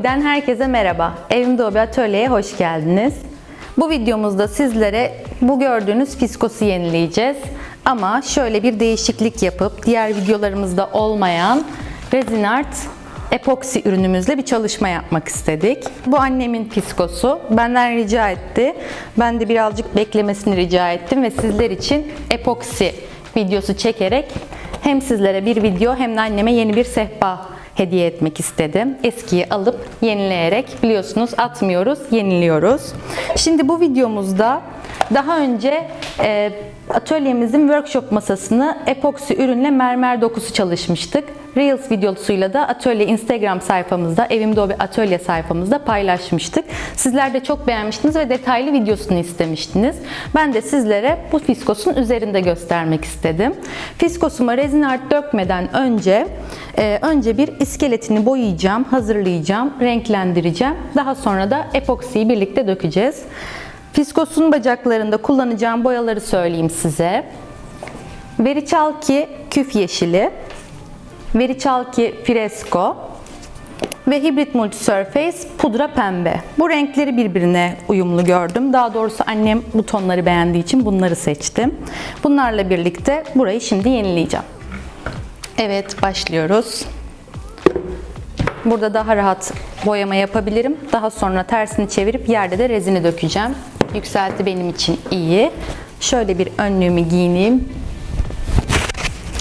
Hobi'den herkese merhaba. Evimde Hobi Atölye'ye hoş geldiniz. Bu videomuzda sizlere bu gördüğünüz fiskosu yenileyeceğiz. Ama şöyle bir değişiklik yapıp diğer videolarımızda olmayan resin art epoksi ürünümüzle bir çalışma yapmak istedik. Bu annemin fiskosu. Benden rica etti. Ben de birazcık beklemesini rica ettim ve sizler için epoksi videosu çekerek hem sizlere bir video hem de anneme yeni bir sehpa hediye etmek istedim. Eskiyi alıp yenileyerek biliyorsunuz atmıyoruz, yeniliyoruz. Şimdi bu videomuzda daha önce e, atölyemizin workshop masasını epoksi ürünle mermer dokusu çalışmıştık. Reels videosuyla da atölye Instagram sayfamızda, Evimde Hobi Atölye sayfamızda paylaşmıştık. Sizler de çok beğenmiştiniz ve detaylı videosunu istemiştiniz. Ben de sizlere bu fiskosun üzerinde göstermek istedim. Fiskosuma rezin art dökmeden önce e, önce bir iskeletini boyayacağım, hazırlayacağım, renklendireceğim. Daha sonra da epoksiyi birlikte dökeceğiz. Fiskosun bacaklarında kullanacağım boyaları söyleyeyim size. Veriçalki küf yeşili, Veriçalki Fresco ve Hibrit Multisurface pudra pembe. Bu renkleri birbirine uyumlu gördüm. Daha doğrusu annem bu tonları beğendiği için bunları seçtim. Bunlarla birlikte burayı şimdi yenileyeceğim. Evet başlıyoruz. Burada daha rahat boyama yapabilirim. Daha sonra tersini çevirip yerde de rezini dökeceğim. Yükselti benim için iyi. Şöyle bir önlüğümü giyineyim.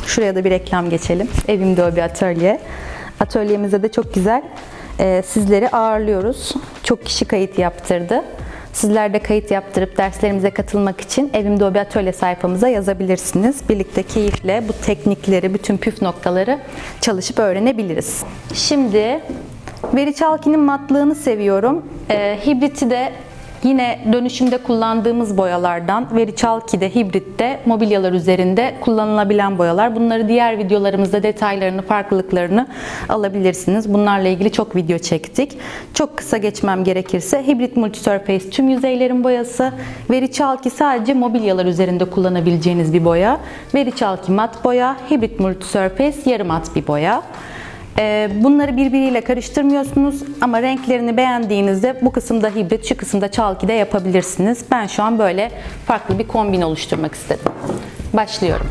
Şuraya da bir reklam geçelim. Evimde o bir atölye. Atölyemizde de çok güzel e, sizleri ağırlıyoruz. Çok kişi kayıt yaptırdı. Sizler de kayıt yaptırıp derslerimize katılmak için Evimde o bir atölye sayfamıza yazabilirsiniz. Birlikte keyifle bu teknikleri, bütün püf noktaları çalışıp öğrenebiliriz. Şimdi Veriçalki'nin matlığını seviyorum. E, hibriti de Yine dönüşümde kullandığımız boyalardan Veriçalki'de, Hibrit'te, mobilyalar üzerinde kullanılabilen boyalar. Bunları diğer videolarımızda detaylarını, farklılıklarını alabilirsiniz. Bunlarla ilgili çok video çektik. Çok kısa geçmem gerekirse Hibrit Multisurface tüm yüzeylerin boyası. Veriçalki sadece mobilyalar üzerinde kullanabileceğiniz bir boya. Veriçalki mat boya, Hibrit Multisurface yarı mat bir boya. Ee, Bunları birbiriyle karıştırmıyorsunuz ama renklerini beğendiğinizde bu kısımda hibrit, şu kısımda çalki de yapabilirsiniz. Ben şu an böyle farklı bir kombin oluşturmak istedim. Başlıyorum.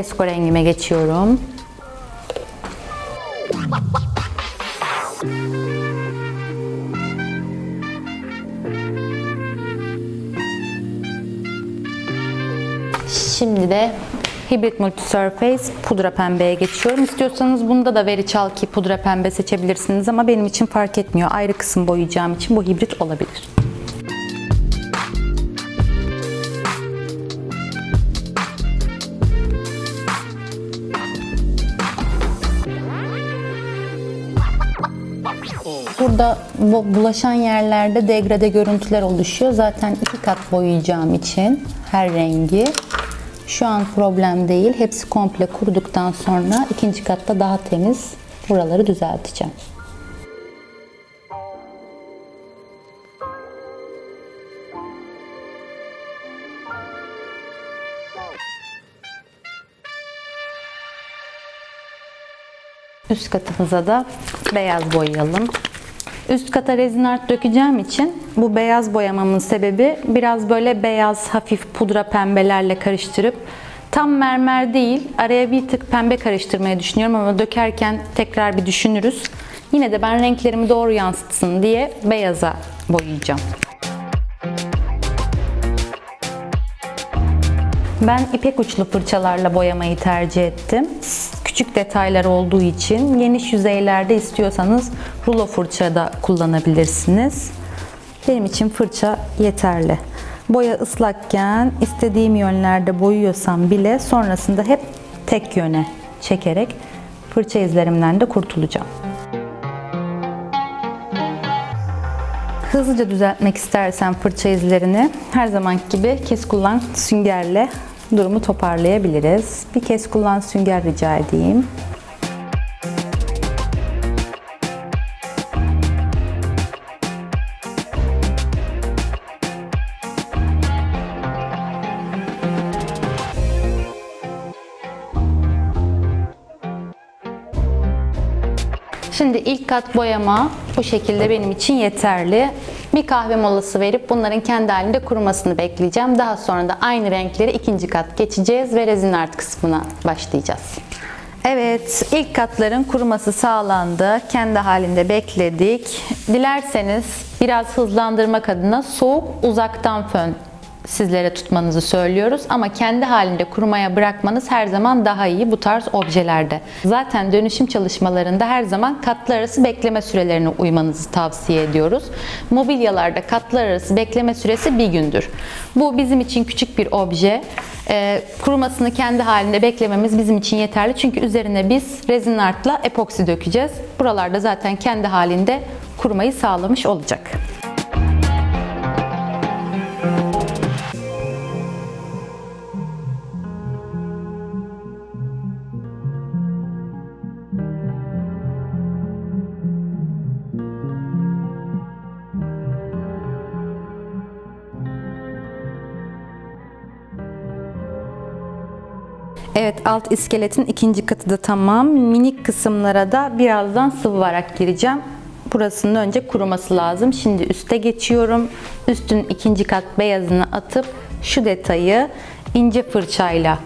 Fresko rengime geçiyorum. Şimdi de Hibrit Multisurface pudra pembeye geçiyorum. İstiyorsanız bunda da Veriçalki pudra pembe seçebilirsiniz ama benim için fark etmiyor. Ayrı kısım boyayacağım için bu hibrit olabilir. Burada bu bulaşan yerlerde degrade görüntüler oluşuyor. Zaten iki kat boyayacağım için her rengi. Şu an problem değil. Hepsi komple kuruduktan sonra ikinci katta daha temiz buraları düzelteceğim. Üst katımıza da beyaz boyayalım. Üst kata rezin art dökeceğim için bu beyaz boyamamın sebebi biraz böyle beyaz hafif pudra pembelerle karıştırıp tam mermer değil araya bir tık pembe karıştırmayı düşünüyorum ama dökerken tekrar bir düşünürüz. Yine de ben renklerimi doğru yansıtsın diye beyaza boyayacağım. Ben ipek uçlu fırçalarla boyamayı tercih ettim. Küçük detaylar olduğu için geniş yüzeylerde istiyorsanız rulo fırça da kullanabilirsiniz. Benim için fırça yeterli. Boya ıslakken istediğim yönlerde boyuyorsam bile sonrasında hep tek yöne çekerek fırça izlerimden de kurtulacağım. Hızlıca düzeltmek istersen fırça izlerini her zamanki gibi kes kullan süngerle durumu toparlayabiliriz. Bir kez kullan sünger rica edeyim. Şimdi ilk kat boyama bu şekilde benim için yeterli. Bir kahve molası verip bunların kendi halinde kurumasını bekleyeceğim. Daha sonra da aynı renkleri ikinci kat geçeceğiz ve rezin art kısmına başlayacağız. Evet, ilk katların kuruması sağlandı. Kendi halinde bekledik. Dilerseniz biraz hızlandırmak adına soğuk uzaktan fön sizlere tutmanızı söylüyoruz ama kendi halinde kurumaya bırakmanız her zaman daha iyi bu tarz objelerde. Zaten dönüşüm çalışmalarında her zaman katlar arası bekleme sürelerine uymanızı tavsiye ediyoruz. Mobilyalarda katlar arası bekleme süresi bir gündür. Bu bizim için küçük bir obje. Ee, kurumasını kendi halinde beklememiz bizim için yeterli. Çünkü üzerine biz rezin artla epoksi dökeceğiz. Buralarda zaten kendi halinde kurumayı sağlamış olacak. Evet alt iskeletin ikinci katı da tamam. Minik kısımlara da birazdan sıvıvarak gireceğim. Burasının önce kuruması lazım. Şimdi üste geçiyorum. Üstün ikinci kat beyazını atıp şu detayı ince fırçayla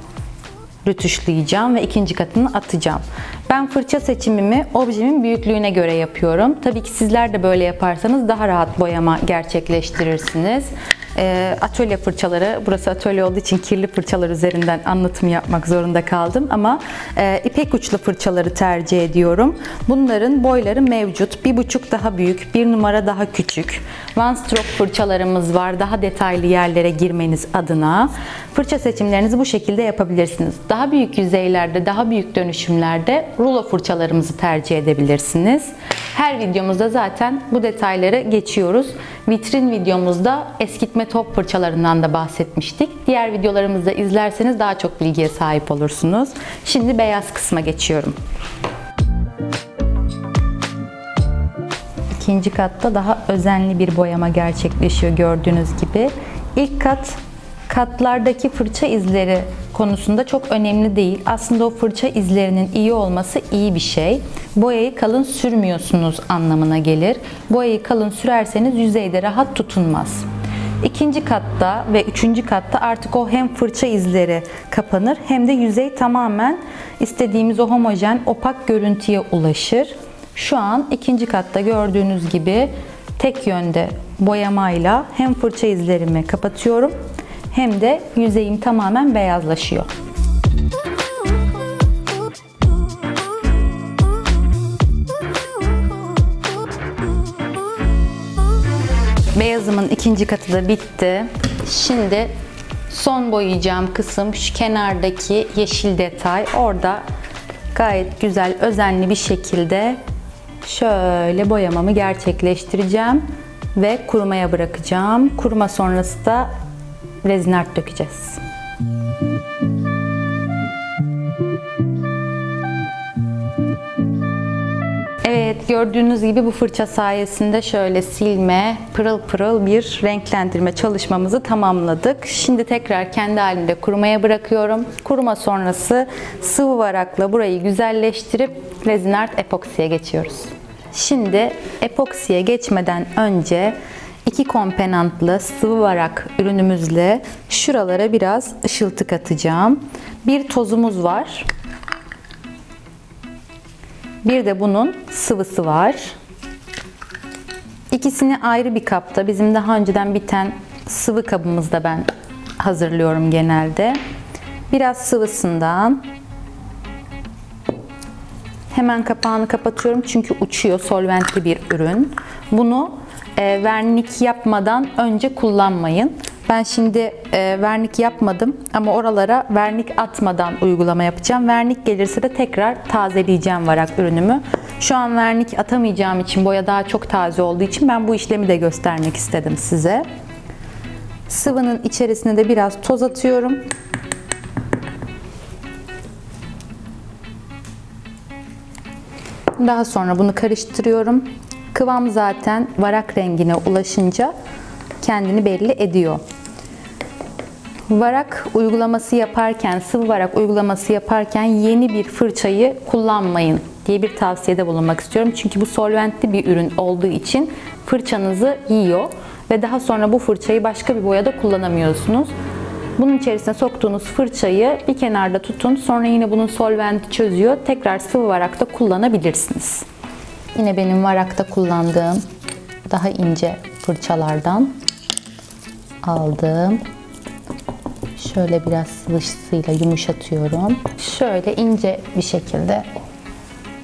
rütuşlayacağım ve ikinci katını atacağım. Ben fırça seçimimi objemin büyüklüğüne göre yapıyorum. Tabii ki sizler de böyle yaparsanız daha rahat boyama gerçekleştirirsiniz. E, atölye fırçaları, burası atölye olduğu için kirli fırçalar üzerinden anlatım yapmak zorunda kaldım ama e, ipek uçlu fırçaları tercih ediyorum. Bunların boyları mevcut. Bir buçuk daha büyük, bir numara daha küçük. One stroke fırçalarımız var. Daha detaylı yerlere girmeniz adına. Fırça seçimlerinizi bu şekilde yapabilirsiniz. Daha büyük yüzeylerde, daha büyük dönüşümlerde rulo fırçalarımızı tercih edebilirsiniz. Her videomuzda zaten bu detayları geçiyoruz. Vitrin videomuzda eskitme top fırçalarından da bahsetmiştik. Diğer videolarımızda izlerseniz daha çok bilgiye sahip olursunuz. Şimdi beyaz kısma geçiyorum. İkinci katta daha özenli bir boyama gerçekleşiyor gördüğünüz gibi. İlk kat katlardaki fırça izleri konusunda çok önemli değil. Aslında o fırça izlerinin iyi olması iyi bir şey. Boyayı kalın sürmüyorsunuz anlamına gelir. Boyayı kalın sürerseniz yüzeyde rahat tutunmaz. İkinci katta ve üçüncü katta artık o hem fırça izleri kapanır hem de yüzey tamamen istediğimiz o homojen opak görüntüye ulaşır. Şu an ikinci katta gördüğünüz gibi tek yönde boyamayla hem fırça izlerimi kapatıyorum hem de yüzeyim tamamen beyazlaşıyor. Beyazımın ikinci katı da bitti. Şimdi son boyayacağım kısım şu kenardaki yeşil detay. Orada gayet güzel, özenli bir şekilde şöyle boyamamı gerçekleştireceğim ve kurumaya bırakacağım. Kuruma sonrası da rezin art dökeceğiz. Evet gördüğünüz gibi bu fırça sayesinde şöyle silme, pırıl pırıl bir renklendirme çalışmamızı tamamladık. Şimdi tekrar kendi halinde kurumaya bırakıyorum. Kuruma sonrası sıvı varakla burayı güzelleştirip rezin art epoksiye geçiyoruz. Şimdi epoksiye geçmeden önce iki komponentli sıvı varak ürünümüzle şuralara biraz ışıltı katacağım. Bir tozumuz var. Bir de bunun sıvısı var. İkisini ayrı bir kapta bizim daha önceden biten sıvı kabımızda ben hazırlıyorum genelde. Biraz sıvısından hemen kapağını kapatıyorum çünkü uçuyor solventli bir ürün. Bunu e, vernik yapmadan önce kullanmayın. Ben şimdi e, vernik yapmadım ama oralara vernik atmadan uygulama yapacağım. Vernik gelirse de tekrar tazeleyeceğim varak ürünümü. Şu an vernik atamayacağım için boya daha çok taze olduğu için ben bu işlemi de göstermek istedim size. Sıvının içerisine de biraz toz atıyorum. Daha sonra bunu karıştırıyorum. Kıvam zaten varak rengine ulaşınca kendini belli ediyor. Varak uygulaması yaparken, sıvı varak uygulaması yaparken yeni bir fırçayı kullanmayın diye bir tavsiyede bulunmak istiyorum. Çünkü bu solventli bir ürün olduğu için fırçanızı yiyor ve daha sonra bu fırçayı başka bir boyada kullanamıyorsunuz. Bunun içerisine soktuğunuz fırçayı bir kenarda tutun. Sonra yine bunun solventi çözüyor. Tekrar sıvı varakta kullanabilirsiniz. Yine benim varakta kullandığım daha ince fırçalardan aldım. Şöyle biraz sıvışısıyla yumuşatıyorum. Şöyle ince bir şekilde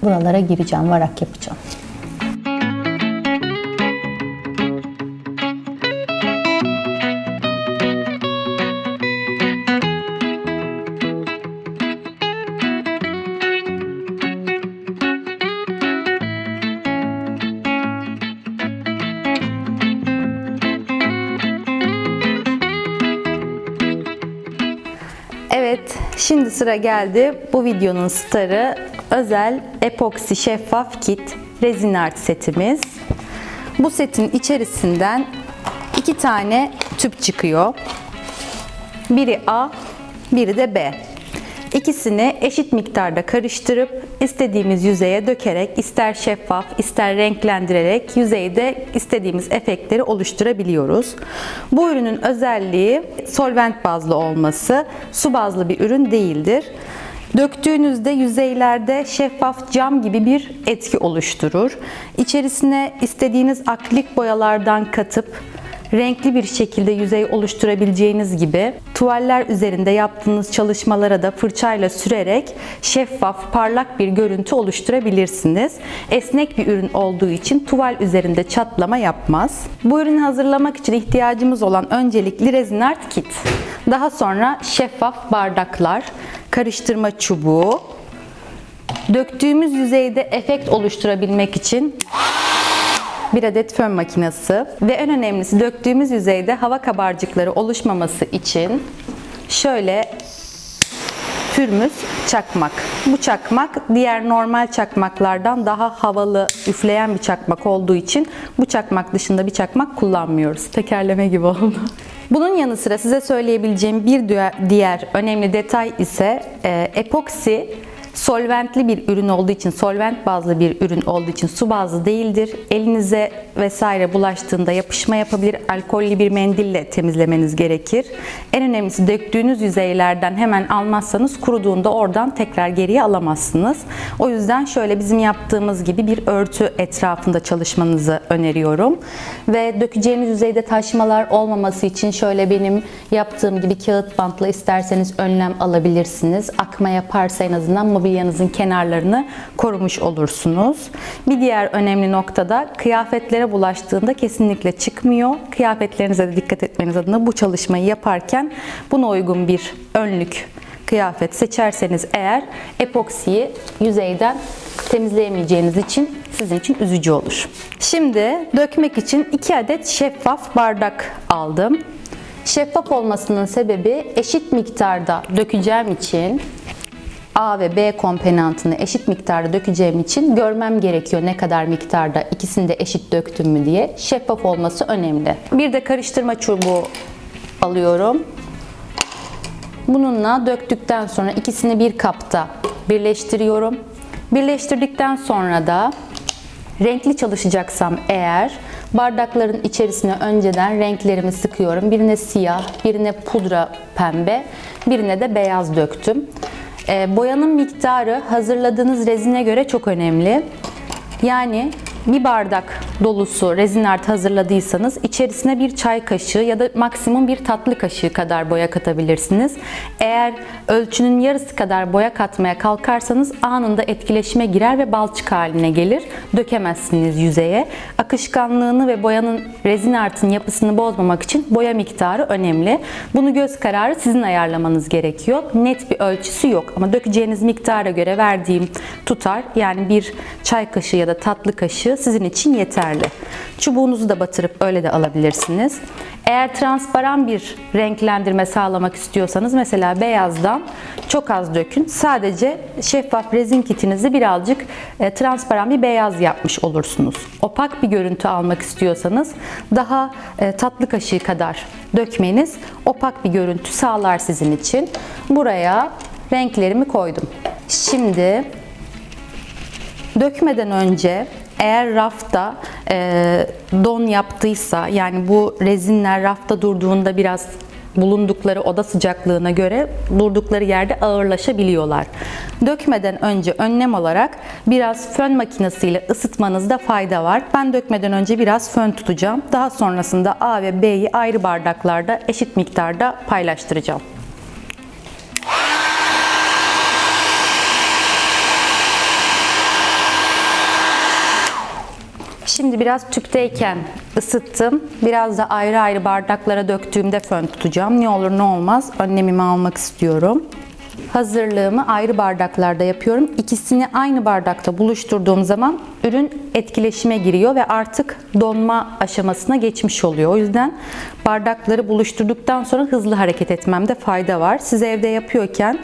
buralara gireceğim, varak yapacağım. Sıra geldi. Bu videonun starı özel epoksi şeffaf kit rezin art setimiz. Bu setin içerisinden iki tane tüp çıkıyor. Biri A, biri de B. İkisini eşit miktarda karıştırıp istediğimiz yüzeye dökerek ister şeffaf ister renklendirerek yüzeyde istediğimiz efektleri oluşturabiliyoruz. Bu ürünün özelliği solvent bazlı olması, su bazlı bir ürün değildir. Döktüğünüzde yüzeylerde şeffaf cam gibi bir etki oluşturur. İçerisine istediğiniz akrilik boyalardan katıp renkli bir şekilde yüzey oluşturabileceğiniz gibi tuvaller üzerinde yaptığınız çalışmalara da fırçayla sürerek şeffaf, parlak bir görüntü oluşturabilirsiniz. Esnek bir ürün olduğu için tuval üzerinde çatlama yapmaz. Bu ürünü hazırlamak için ihtiyacımız olan öncelikli rezin art kit. Daha sonra şeffaf bardaklar, karıştırma çubuğu, döktüğümüz yüzeyde efekt oluşturabilmek için bir adet fön makinesi ve en önemlisi döktüğümüz yüzeyde hava kabarcıkları oluşmaması için şöyle türümüz çakmak. Bu çakmak diğer normal çakmaklardan daha havalı üfleyen bir çakmak olduğu için bu çakmak dışında bir çakmak kullanmıyoruz. Tekerleme gibi oldu. Bunun yanı sıra size söyleyebileceğim bir diğer önemli detay ise e, epoksi solventli bir ürün olduğu için, solvent bazlı bir ürün olduğu için su bazlı değildir. Elinize vesaire bulaştığında yapışma yapabilir. Alkollü bir mendille temizlemeniz gerekir. En önemlisi döktüğünüz yüzeylerden hemen almazsanız kuruduğunda oradan tekrar geriye alamazsınız. O yüzden şöyle bizim yaptığımız gibi bir örtü etrafında çalışmanızı öneriyorum. Ve dökeceğiniz yüzeyde taşmalar olmaması için şöyle benim yaptığım gibi kağıt bantla isterseniz önlem alabilirsiniz. Akma yaparsa en azından mobilyanızın kenarlarını korumuş olursunuz. Bir diğer önemli nokta da kıyafetlere bulaştığında kesinlikle çıkmıyor. Kıyafetlerinize de dikkat etmeniz adına bu çalışmayı yaparken buna uygun bir önlük kıyafet seçerseniz eğer epoksiyi yüzeyden temizleyemeyeceğiniz için sizin için üzücü olur. Şimdi dökmek için 2 adet şeffaf bardak aldım. Şeffaf olmasının sebebi eşit miktarda dökeceğim için A ve B komponentini eşit miktarda dökeceğim için görmem gerekiyor ne kadar miktarda ikisini de eşit döktüm mü diye. Şeffaf olması önemli. Bir de karıştırma çubuğu alıyorum. Bununla döktükten sonra ikisini bir kapta birleştiriyorum. Birleştirdikten sonra da renkli çalışacaksam eğer bardakların içerisine önceden renklerimi sıkıyorum. Birine siyah, birine pudra pembe, birine de beyaz döktüm. E, boyanın miktarı hazırladığınız rezine göre çok önemli. Yani bir bardak dolusu rezin art hazırladıysanız içerisine bir çay kaşığı ya da maksimum bir tatlı kaşığı kadar boya katabilirsiniz. Eğer ölçünün yarısı kadar boya katmaya kalkarsanız anında etkileşime girer ve balçık haline gelir. Dökemezsiniz yüzeye. Akışkanlığını ve boyanın rezin artın yapısını bozmamak için boya miktarı önemli. Bunu göz kararı sizin ayarlamanız gerekiyor. Net bir ölçüsü yok ama dökeceğiniz miktara göre verdiğim tutar yani bir çay kaşığı ya da tatlı kaşığı sizin için yeterli. Çubuğunuzu da batırıp öyle de alabilirsiniz. Eğer transparan bir renklendirme sağlamak istiyorsanız mesela beyazdan çok az dökün. Sadece şeffaf rezin kitinizi birazcık e, transparan bir beyaz yapmış olursunuz. Opak bir görüntü almak istiyorsanız daha e, tatlı kaşığı kadar dökmeniz opak bir görüntü sağlar sizin için. Buraya renklerimi koydum. Şimdi dökmeden önce eğer rafta e, don yaptıysa yani bu rezinler rafta durduğunda biraz bulundukları oda sıcaklığına göre durdukları yerde ağırlaşabiliyorlar. Dökmeden önce önlem olarak biraz fön makinesiyle ısıtmanızda fayda var. Ben dökmeden önce biraz fön tutacağım. Daha sonrasında A ve B'yi ayrı bardaklarda eşit miktarda paylaştıracağım. Şimdi biraz tüpteyken ısıttım. Biraz da ayrı ayrı bardaklara döktüğümde fön tutacağım. Ne olur ne olmaz önlemimi almak istiyorum. Hazırlığımı ayrı bardaklarda yapıyorum. İkisini aynı bardakta buluşturduğum zaman ürün etkileşime giriyor ve artık donma aşamasına geçmiş oluyor. O yüzden bardakları buluşturduktan sonra hızlı hareket etmemde fayda var. Siz evde yapıyorken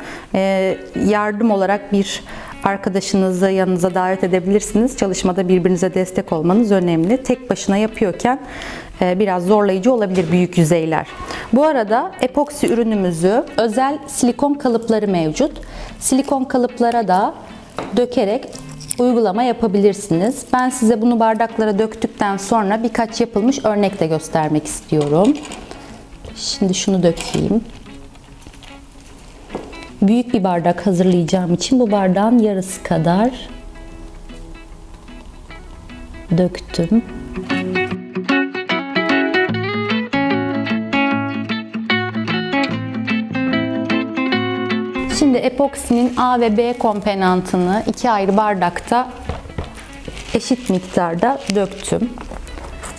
yardım olarak bir arkadaşınızı yanınıza davet edebilirsiniz. Çalışmada birbirinize destek olmanız önemli. Tek başına yapıyorken e, biraz zorlayıcı olabilir büyük yüzeyler. Bu arada epoksi ürünümüzü özel silikon kalıpları mevcut. Silikon kalıplara da dökerek uygulama yapabilirsiniz. Ben size bunu bardaklara döktükten sonra birkaç yapılmış örnek de göstermek istiyorum. Şimdi şunu dökeyim. Büyük bir bardak hazırlayacağım için bu bardağın yarısı kadar döktüm. Şimdi epoksinin A ve B komponentini iki ayrı bardakta eşit miktarda döktüm.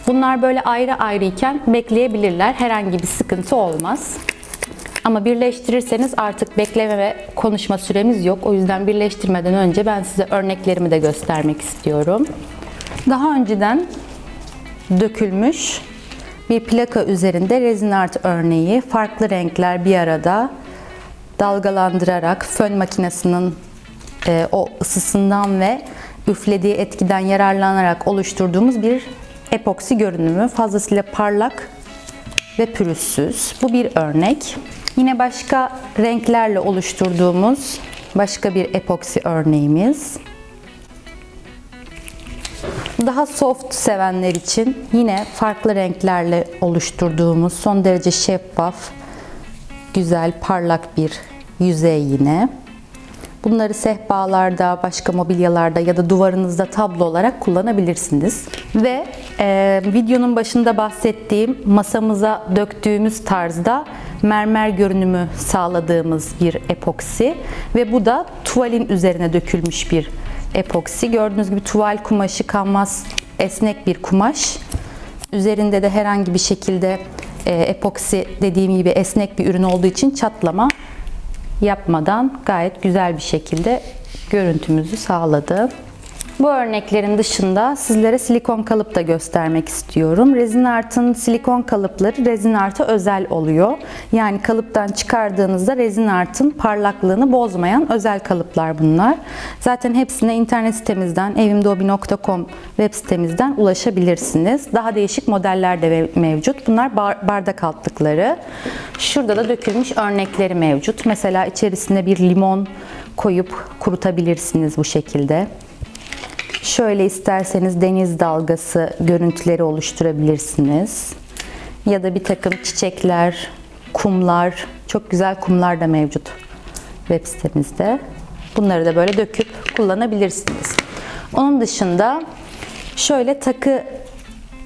Bunlar böyle ayrı ayrı iken bekleyebilirler. Herhangi bir sıkıntı olmaz. Ama birleştirirseniz artık bekleme ve konuşma süremiz yok. O yüzden birleştirmeden önce ben size örneklerimi de göstermek istiyorum. Daha önceden dökülmüş bir plaka üzerinde rezin art örneği farklı renkler bir arada dalgalandırarak fön makinesinin e, o ısısından ve üflediği etkiden yararlanarak oluşturduğumuz bir epoksi görünümü. Fazlasıyla parlak ve pürüzsüz. Bu bir örnek. Yine başka renklerle oluşturduğumuz başka bir epoksi örneğimiz. Daha soft sevenler için yine farklı renklerle oluşturduğumuz son derece şeffaf, güzel, parlak bir yüzey yine. Bunları sehpalarda, başka mobilyalarda ya da duvarınızda tablo olarak kullanabilirsiniz. Ve e, videonun başında bahsettiğim masamıza döktüğümüz tarzda mermer görünümü sağladığımız bir epoksi ve bu da tuvalin üzerine dökülmüş bir epoksi. Gördüğünüz gibi tuval kumaşı kanvas esnek bir kumaş. Üzerinde de herhangi bir şekilde e, epoksi dediğim gibi esnek bir ürün olduğu için çatlama yapmadan gayet güzel bir şekilde görüntümüzü sağladı. Bu örneklerin dışında sizlere silikon kalıp da göstermek istiyorum. Rezin artın silikon kalıpları rezin artı özel oluyor. Yani kalıptan çıkardığınızda rezin artın parlaklığını bozmayan özel kalıplar bunlar. Zaten hepsine internet sitemizden evimdobi.com web sitemizden ulaşabilirsiniz. Daha değişik modeller de mevcut. Bunlar bardak altlıkları. Şurada da dökülmüş örnekleri mevcut. Mesela içerisine bir limon koyup kurutabilirsiniz bu şekilde. Şöyle isterseniz deniz dalgası görüntüleri oluşturabilirsiniz. Ya da bir takım çiçekler, kumlar, çok güzel kumlar da mevcut web sitemizde. Bunları da böyle döküp kullanabilirsiniz. Onun dışında şöyle takı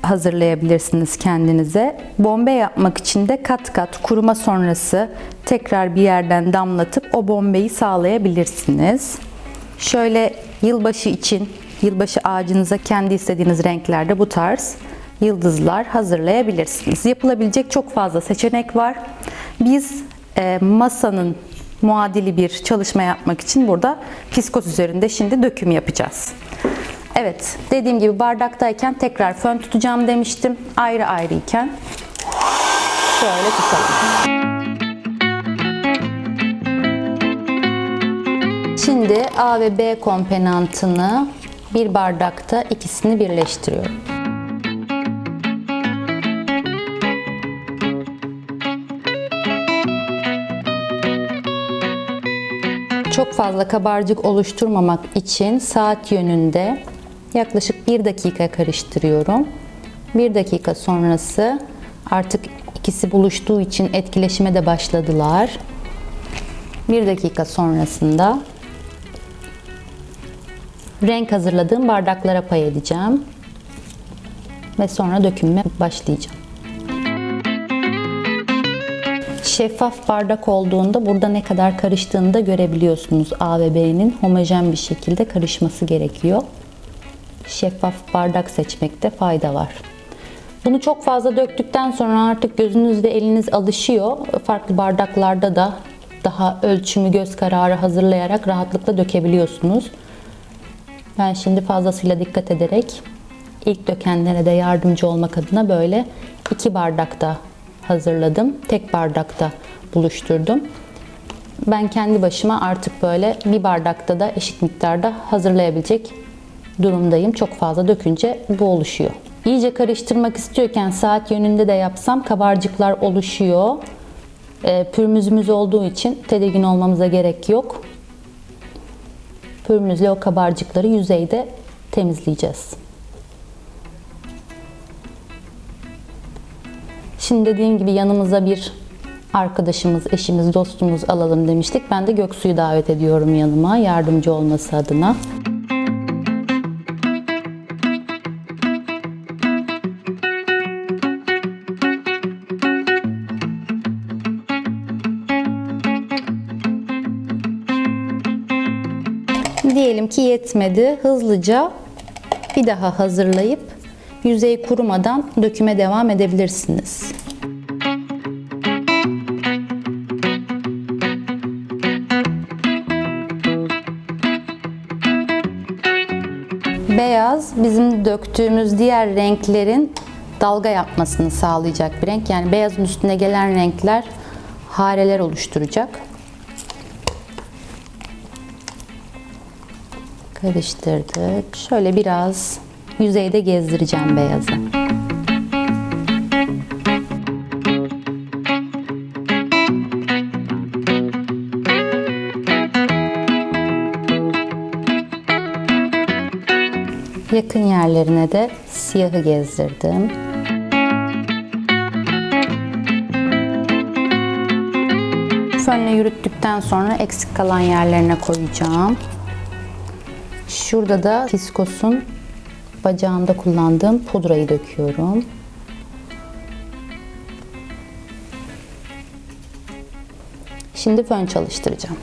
hazırlayabilirsiniz kendinize. Bombe yapmak için de kat kat kuruma sonrası tekrar bir yerden damlatıp o bombeyi sağlayabilirsiniz. Şöyle yılbaşı için yılbaşı ağacınıza kendi istediğiniz renklerde bu tarz yıldızlar hazırlayabilirsiniz. Yapılabilecek çok fazla seçenek var. Biz e, masanın muadili bir çalışma yapmak için burada fiskos üzerinde şimdi döküm yapacağız. Evet, dediğim gibi bardaktayken tekrar fön tutacağım demiştim. Ayrı ayrı iken şöyle tutalım. Şimdi A ve B komponentini bir bardakta ikisini birleştiriyorum. Çok fazla kabarcık oluşturmamak için saat yönünde yaklaşık 1 dakika karıştırıyorum. 1 dakika sonrası artık ikisi buluştuğu için etkileşime de başladılar. 1 dakika sonrasında renk hazırladığım bardaklara pay edeceğim. Ve sonra dökümüme başlayacağım. Şeffaf bardak olduğunda burada ne kadar karıştığını da görebiliyorsunuz. A ve B'nin homojen bir şekilde karışması gerekiyor. Şeffaf bardak seçmekte fayda var. Bunu çok fazla döktükten sonra artık gözünüz ve eliniz alışıyor. Farklı bardaklarda da daha ölçümü göz kararı hazırlayarak rahatlıkla dökebiliyorsunuz. Ben şimdi fazlasıyla dikkat ederek ilk dökenlere de yardımcı olmak adına böyle iki bardakta hazırladım. Tek bardakta buluşturdum. Ben kendi başıma artık böyle bir bardakta da eşit miktarda hazırlayabilecek durumdayım. Çok fazla dökünce bu oluşuyor. İyice karıştırmak istiyorken saat yönünde de yapsam kabarcıklar oluşuyor. E, pürmüzümüz olduğu için tedirgin olmamıza gerek yok. Pürmüzle o kabarcıkları yüzeyde temizleyeceğiz. Şimdi dediğim gibi yanımıza bir arkadaşımız, eşimiz, dostumuz alalım demiştik. Ben de Göksu'yu davet ediyorum yanıma yardımcı olması adına. Yetmedi. Hızlıca bir daha hazırlayıp yüzey kurumadan döküme devam edebilirsiniz. Beyaz bizim döktüğümüz diğer renklerin dalga yapmasını sağlayacak bir renk. Yani beyazın üstüne gelen renkler hareler oluşturacak. Karıştırdık. Şöyle biraz yüzeyde gezdireceğim beyazı. Yakın yerlerine de siyahı gezdirdim. Fönle yürüttükten sonra eksik kalan yerlerine koyacağım. Şurada da fiskosun bacağımda kullandığım pudrayı döküyorum. Şimdi fön çalıştıracağım.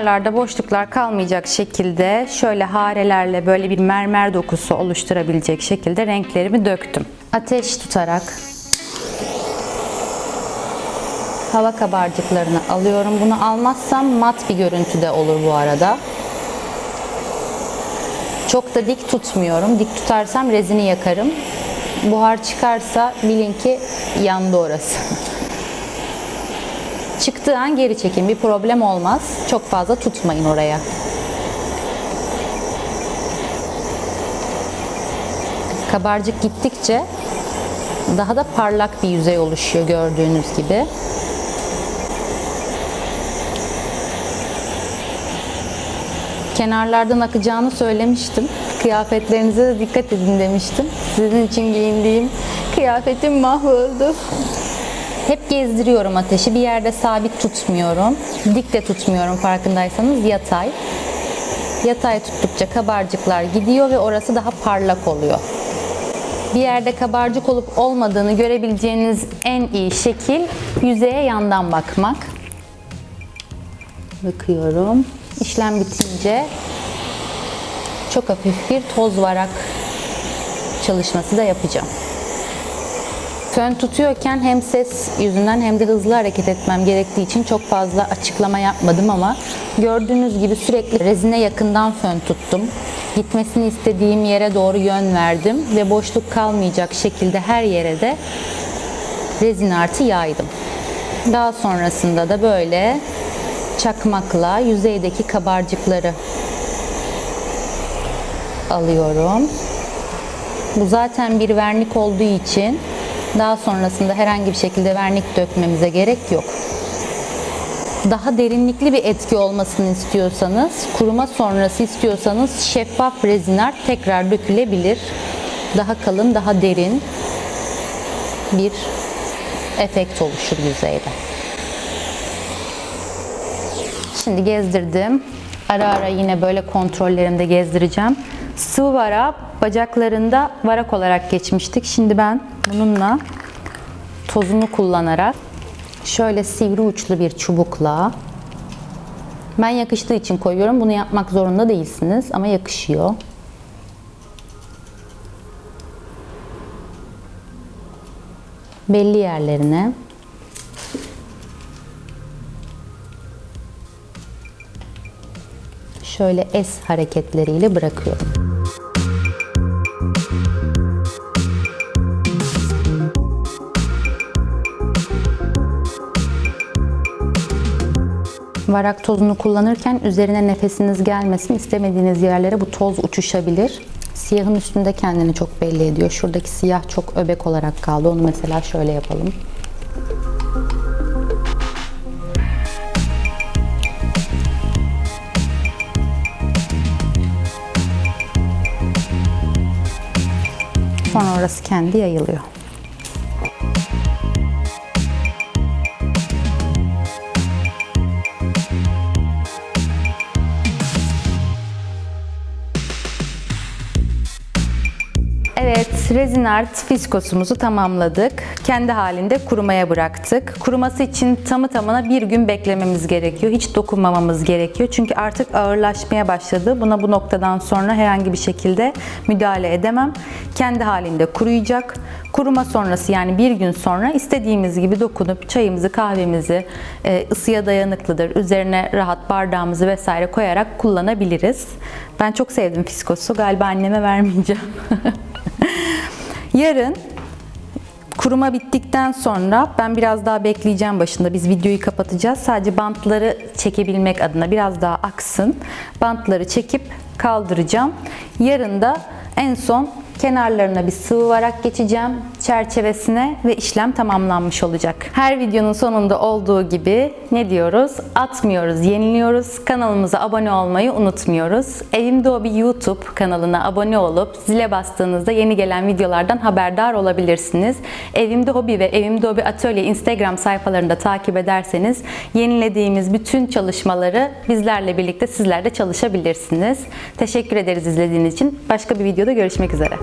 Kenarlarda boşluklar kalmayacak şekilde şöyle harelerle böyle bir mermer dokusu oluşturabilecek şekilde renklerimi döktüm. Ateş tutarak hava kabarcıklarını alıyorum. Bunu almazsam mat bir görüntüde olur bu arada. Çok da dik tutmuyorum. Dik tutarsam rezini yakarım. Buhar çıkarsa bilin ki yandı orası. Çıktığı an geri çekin. Bir problem olmaz. Çok fazla tutmayın oraya. Kabarcık gittikçe daha da parlak bir yüzey oluşuyor gördüğünüz gibi. Kenarlardan akacağını söylemiştim. Kıyafetlerinize de dikkat edin demiştim. Sizin için giyindiğim kıyafetim mahvoldu. Hep gezdiriyorum ateşi. Bir yerde sabit tutmuyorum. Dik de tutmuyorum farkındaysanız yatay. Yatay tuttukça kabarcıklar gidiyor ve orası daha parlak oluyor. Bir yerde kabarcık olup olmadığını görebileceğiniz en iyi şekil yüzeye yandan bakmak. Bakıyorum. İşlem bitince çok hafif bir toz varak çalışması da yapacağım. Fön tutuyorken hem ses yüzünden hem de hızlı hareket etmem gerektiği için çok fazla açıklama yapmadım ama gördüğünüz gibi sürekli rezine yakından fön tuttum. Gitmesini istediğim yere doğru yön verdim ve boşluk kalmayacak şekilde her yere de rezin artı yaydım. Daha sonrasında da böyle çakmakla yüzeydeki kabarcıkları alıyorum. Bu zaten bir vernik olduğu için daha sonrasında herhangi bir şekilde vernik dökmemize gerek yok. Daha derinlikli bir etki olmasını istiyorsanız, kuruma sonrası istiyorsanız şeffaf rezinler tekrar dökülebilir. Daha kalın, daha derin bir efekt oluşur yüzeyde. Şimdi gezdirdim. Ara ara yine böyle kontrollerimde gezdireceğim. Sıvı vara bacaklarında varak olarak geçmiştik. Şimdi ben bununla tozunu kullanarak şöyle sivri uçlu bir çubukla ben yakıştığı için koyuyorum. Bunu yapmak zorunda değilsiniz ama yakışıyor. Belli yerlerine şöyle es hareketleriyle bırakıyorum. Varak tozunu kullanırken üzerine nefesiniz gelmesin. istemediğiniz yerlere bu toz uçuşabilir. Siyahın üstünde kendini çok belli ediyor. Şuradaki siyah çok öbek olarak kaldı. Onu mesela şöyle yapalım. Sonra orası kendi yayılıyor. Evet, rezin art fiskosumuzu tamamladık. Kendi halinde kurumaya bıraktık. Kuruması için tamı tamına bir gün beklememiz gerekiyor. Hiç dokunmamamız gerekiyor. Çünkü artık ağırlaşmaya başladı. Buna bu noktadan sonra herhangi bir şekilde müdahale edemem. Kendi halinde kuruyacak. Kuruma sonrası yani bir gün sonra istediğimiz gibi dokunup çayımızı, kahvemizi e, ısıya dayanıklıdır. Üzerine rahat bardağımızı vesaire koyarak kullanabiliriz. Ben çok sevdim fiskosu. Galiba anneme vermeyeceğim. Yarın kuruma bittikten sonra ben biraz daha bekleyeceğim başında. Biz videoyu kapatacağız. Sadece bantları çekebilmek adına biraz daha aksın. Bantları çekip kaldıracağım. Yarın da en son kenarlarına bir sıvı varak geçeceğim çerçevesine ve işlem tamamlanmış olacak. Her videonun sonunda olduğu gibi ne diyoruz? Atmıyoruz, yeniliyoruz. Kanalımıza abone olmayı unutmuyoruz. Evimde Hobi YouTube kanalına abone olup zile bastığınızda yeni gelen videolardan haberdar olabilirsiniz. Evimde Hobi ve Evimde Hobi Atölye Instagram sayfalarında takip ederseniz yenilediğimiz bütün çalışmaları bizlerle birlikte sizler de çalışabilirsiniz. Teşekkür ederiz izlediğiniz için. Başka bir videoda görüşmek üzere.